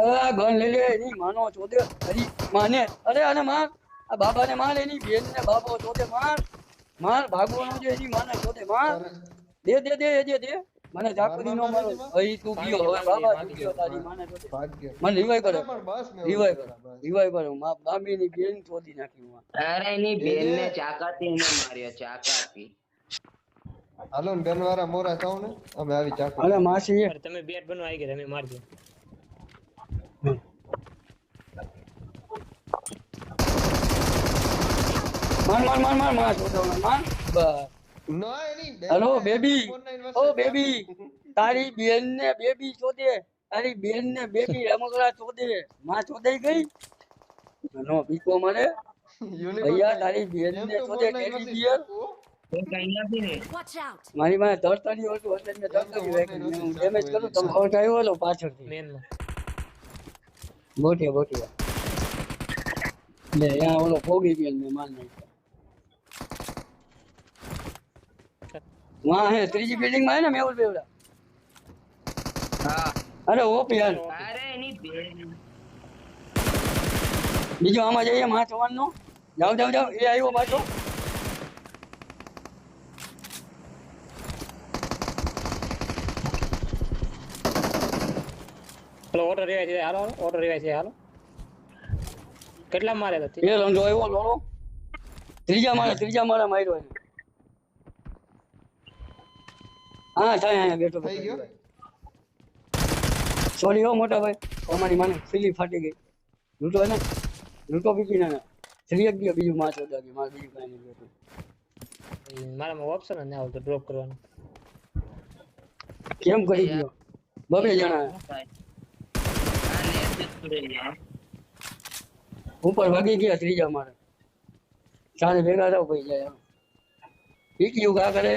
આ ગન લઈ લે એની માનો ચોદે હરી માને. અરે આને માર. આ બાબાને માર એની બેન ને બાબો ચોદે માર. માર ભાગવાનો છે એની માને ચોદે માર. દે દે દે દે દે. મને ચાકરી નો મારો. અહીં તું ગયો હવે બાબા તું ગયો તારી માને ચોદે મને રિવાઈ કરે. પણ બસ મેં રિવાઈ કરે. રિવાઈ કરે. મા બાબી ની બેન ચોદી નાખી હું અરે એની બેન ને ચાકાતી એને માર્યો ચાકાતી. હાલો બેન વાળા મોરા થાવ ને? અમે આવી ચાકુ. અરે માસી. તમે બેટ બનવા આવી ગયા તમે મારજો. માર માર માર માર માર બસ. Hello baby. ઓ બેબી. તારી બેન ને બેબી ચોદે તારી બેન ને બેબી રમકડા ચોદે માં ચોદાઈ ગઈ? નો પીકો મારે. ભૈયા તારી બેન ને ટેડી version બિયર! મારી પાસે તરતરી હતું એટલે મેં તરતરી હું ડેમેજ કરું તમે ખોટ આવ્યો હતો પાછળથી. બોટીયા બોટીયા લે ત્યાં ઓલો ફોગી ગયો ને મેં માર નાખ્યો વાહ હે ત્રીજી બિલ્ડિંગમાં હે ને મેહુલ બેવડા? હા. અરે ઓપ યાર અરે એની બીજો આમાં જઈએ માં ચવાન નો જાવ જાવ જાવ એ આવ્યો પાછો. હેલો ઓટો રેવાય છે હાલો ઓટો રેવાય છે હાલો. કેટલા મારે હતા એ રંધો આવ્યો લોડો ત્રીજા માળે ત્રીજા માળે માર્યો એને हाँ चाहे यहाँ बेटो सॉरी हो मोटा भाई हमारी माने फिली फटी गई लूटो है ना लूटो भी पीना ना फिली अभी अभी जो मार चुका मार भी जो पहने बेटो मारा मैं ऑप्शन है ना तो ड्रॉप करवाना क्या हम कहीं बबे जाना ऊपर भागी क्या त्रिजा मारे चाहे बेकार हो भाई जाया एक युगा करे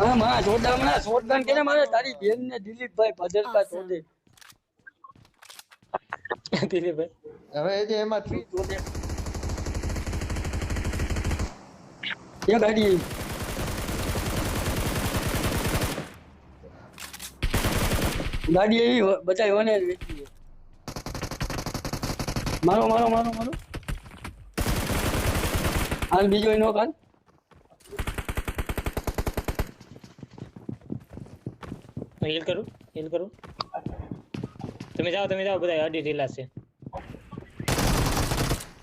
હા માં જોરદાર હમણાં શોટગન કેને મારે? તારી બેન ને દિલીપભાઈ ભદ્રકા દિલીપભાઈ. હવે એ જે એમાં થ્રી ચોદે એ ગાડી. ગાડી એવી બચાવી બધાય જ વેચી મારો મારો મારો મારો. હાલ બીજો એનો કાલ मैं हील करूँ हील करूँ। तुम्हें जाओ तुम्हें जाओ बताओ हड्डी ढीला से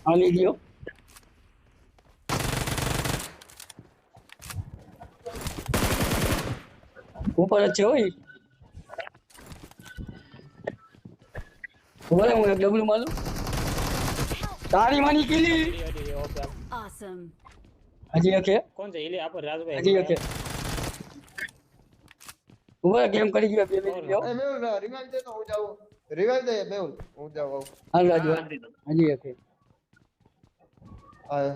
हाँ। ले लियो। ऊपर अच्छे हो ही बोले मुझे डब्ल्यू मालूम तारी मानी किली ऑसम अजी ओके कौन से हिले आप राज भाई। अजी ओके okay. રાજભાઈ છે ઉભા ગેમ કરી ગયો બે મિનિટ લ્યો એ મેહુલ રિવાઇવ દે તો હું જાઉં રિવાઇવ દે મેહુલ હું જાઉં આવું હાલ રાજુ હજી એક છે હા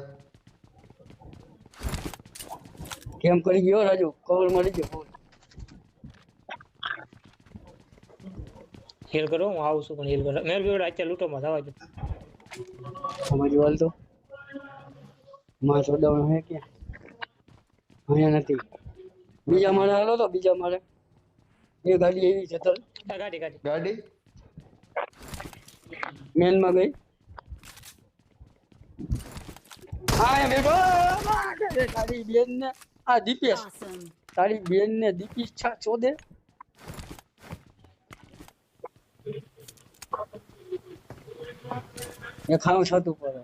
ગેમ કરી ગયો રાજુ કવર મળી ગયો cover. હીલ કરો હું આવું છું પણ હીલ કરો મેલ બીવડા અત્યારે લૂંટોમાં થવા દો સમજ વાલ તો માં ચોડાવણો હે ક્યાં અહીંયા નથી બીજા માળે હાલો તો બીજા માળે એ ગાડી એવી છે તર ગાડી? ગાડી ગાડી મેનમાં ગઈ હા બેઠો અરે તારી બેન ને આ દીપેશ. તારી બેન ને દીપેશ છા ચોદે એ ખાવ છતું પડે.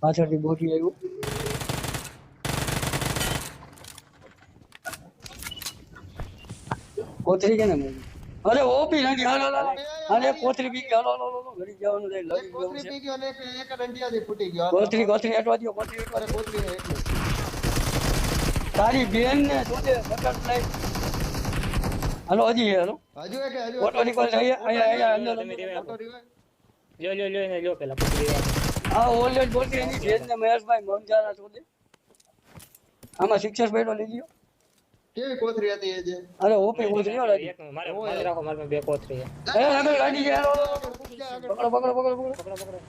પાછળથી બોટી આવ્યું. કોથરી કે ને મોદી અરે ઓપી નાખી હાલો હાલો હાલો. અરે કોથરી બી ગઈ, હાલો હાલો હાલો ઘડી જવાનું છે લડી એક જવું કોથળી છે પી ગયો અને એક એક રંડિયાથી ફૂટી ગયો કોથરી કોથરી અટવા દો કોથરી અટવા અરે દો કોથળી એકલું તારી બેન ને જોજે બટરફ્લાય હાલો હજી હે, હાલો હજુ એક હજુ ઓટો નીકળ અહીંયા અહીંયા અહીંયા અંદર તમે અંદર. રેવાય ઓટો રિવાઇવ લ્યો લ્યો લ્યો એને લ્યો પેલા પછી દેવા. આ ઓલરેડી બોલતી એની બેન ને મહેશભાઈ મંજારા ચોદે આમાં શિક્ષક બેઠો લઈ ગયો કેવી કોથરી હતી એ જે અરે ઓપી બોલતી હો રાજી એક મારે મારે રાખો મારે બે કોથરી છે. એ આગળ ગાડી છે હાલો, હાલો, હાલો. પૂછ જા આગળ. પકડો પકડો પકડો પકડો પકડો પકડો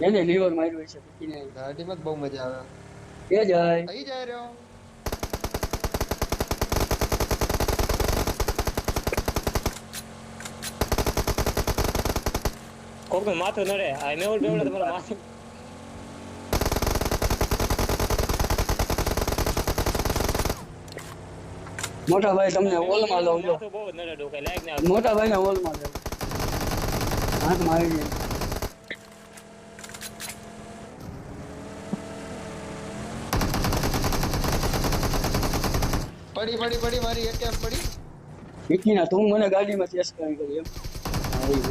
એને લીવર માર્યું છે પકીને ગાડીમાં જ બહુ મજા આવે એ જાય અહીં જાય રહ્યો કોકનું માથું નડે આ મેહુલ બેવડે તમારું માથું મોટા ભાઈ તમને ઓલમાં લઉં જો ને. મોટા ભાઈ ને ઓલમાં લઉં. હાથ મારી ગયો પડી પડી પડી મારી એક એમ પડી વિકીના તું મને ગાડીમાં ચેસ કરી કરી એમ. મારી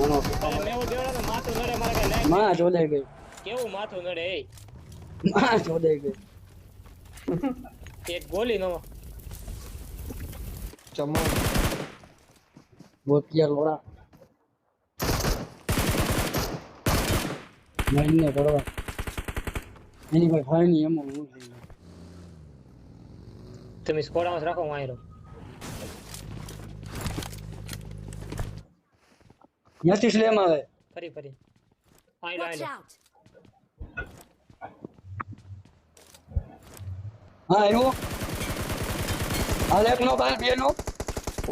મેહુલ માથું નડે મારે કઈ માં જોડાઈ ગઈ. કેવું માથું નડે એ? માં જોડાઈ ગઈ. એક ગોલી નો. ચમો બોતિયા લોડા મહિને પડવા એની કોઈ ખાય નહીં એમ હું. તમે સ્કોડામાં રાખો રહું. ત્યાંથી સ્લેમ આવે. ફરી ફરી. અહીં લો Watch અહીં લો out! હા આવ્યો? હાલ એક નો કાલ બે નો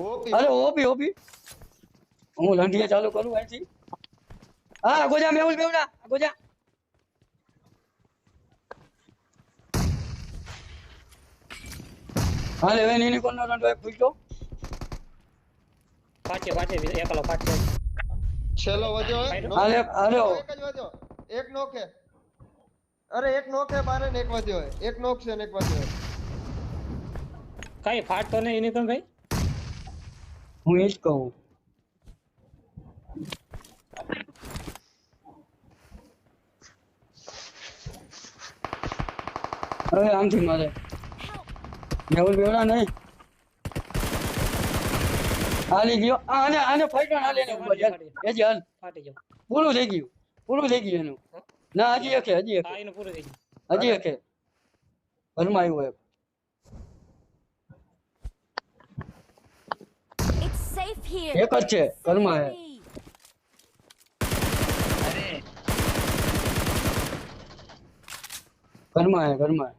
ઓપી અરે ઓપી ઓપી હું લંઢીએ ચાલુ કરું અહીંથી હા ગોજા મેહુલ બેવડા ગોજા હાલે હવે નીની કોનો રંડો એક પૂછો ફાટે ફાટે એકલો ફાટે છેલ્લો વધ્યો હે? નો- હાલે હાલે એક જ વધ્યો એક નોકે અરે એક નોકે બારે ને એક વધ્યો હે. એક નોક છે ને એક વધ્યો હે. કઈ ફાટતો નહીં યુનિકોર્ન ભાઈ? હું એ જ કહું. અરે આમથી મારે. મેહુલ બેવડા નહીં. હાલી ગયો. આને આને ફાઈટો ના લેને ઉપર યાર એ જ હાલ. ફાટી ગયો. પૂરું થઈ ગયું. પૂરું થઈ ગયું એનું. ના હજી એકે હજી એકે પૂરું થઈ ગયું. હજી એકે ઘરમાં આવ્યું એક safe here. એક જ છે ઘરમાં હે Free. ઘરમાં હે ઘરમાં હે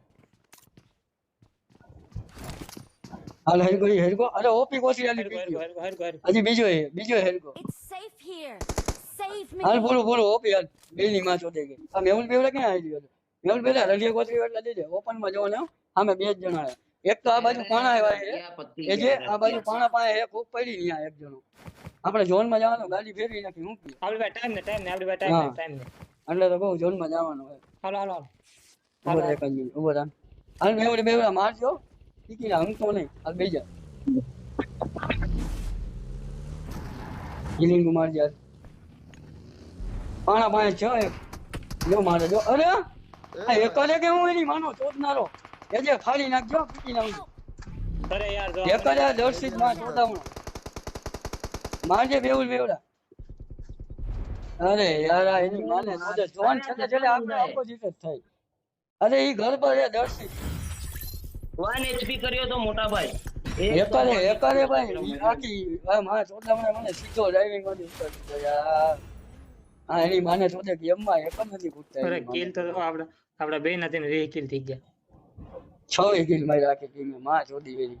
હાલ હેરગો ઈ હેરગો અરે ઓપી કોસી આલી હેરગો બીજો હેરગો હેરગો હેરગો હજી બીજો હે બીજો હેરગો It's safe here. Save me. હાલ પૂરું પૂરું ઓપી હાલ બેની માં ચોટે ગઈ આ મેહુલ બેવડા ક્યાં આવી ગયો મેહુલ બેવડા રંડિયા કોસરી એટલે દેજે ઓપન માં જવો ને હો. સામે બે જ જણા હે એક તો આ બાજુ પાણા આવ્યા છે. એ જે આ બાજુ પાણા પાસે એક ખૂબ પડી ની એક જણો. આપણે ઝોનમાં જવાનું ગાડી ફેરવી નાખી હું કીધું. ભાઈ ટાઈમ ને ટાઈમ ને આપણી ભાઈ ટાઈમ ને ટાઈમ ને. એટલે તો કહું ઝોનમાં જવાનું હોય. હાલો હાલો હાલો. ઊભો રહે એક જ મિનિટ ઊભો રહે. હાલ મેવડે મેવડે મારજો. ટીકીને હંગતો નહીં હાલ બેજા હિલિંગ મારજે હાલ. પાણા પાસે છ એક. જો મારે જો અરે! આ એક જ કે હું એની માનો ચોદનારો એ જે ફાડી નાખજો પીકી નાખજો. અરે યાર જો એક જ દર્શિતમાં ચોદામણો મારજે બેવડ બેવડા અરે યાર આ એની માને ચોદે જોન છતે છેલ્લે આપણે ઓપોઝિટ જ થાય. અરે ઈ ઘર પર એ દર્શિત 1 એચપી કર્યો તો મોટા ભાઈ. એકરે એકરે ભાઈ બાકી આ માં ચોદામણે મને સીધો ડ્રાઇવિંગમાંથી ઉતારી યાર. હા એની માને ચોદે ગેમમાં એક જ નથી ઘૂટતા અરે કિલ તો આપડા આપડા બે ના ને વીસ કિલ થઈ ગયા. છ કિલ મારી આખી ટીમે માં ચોદી વેરી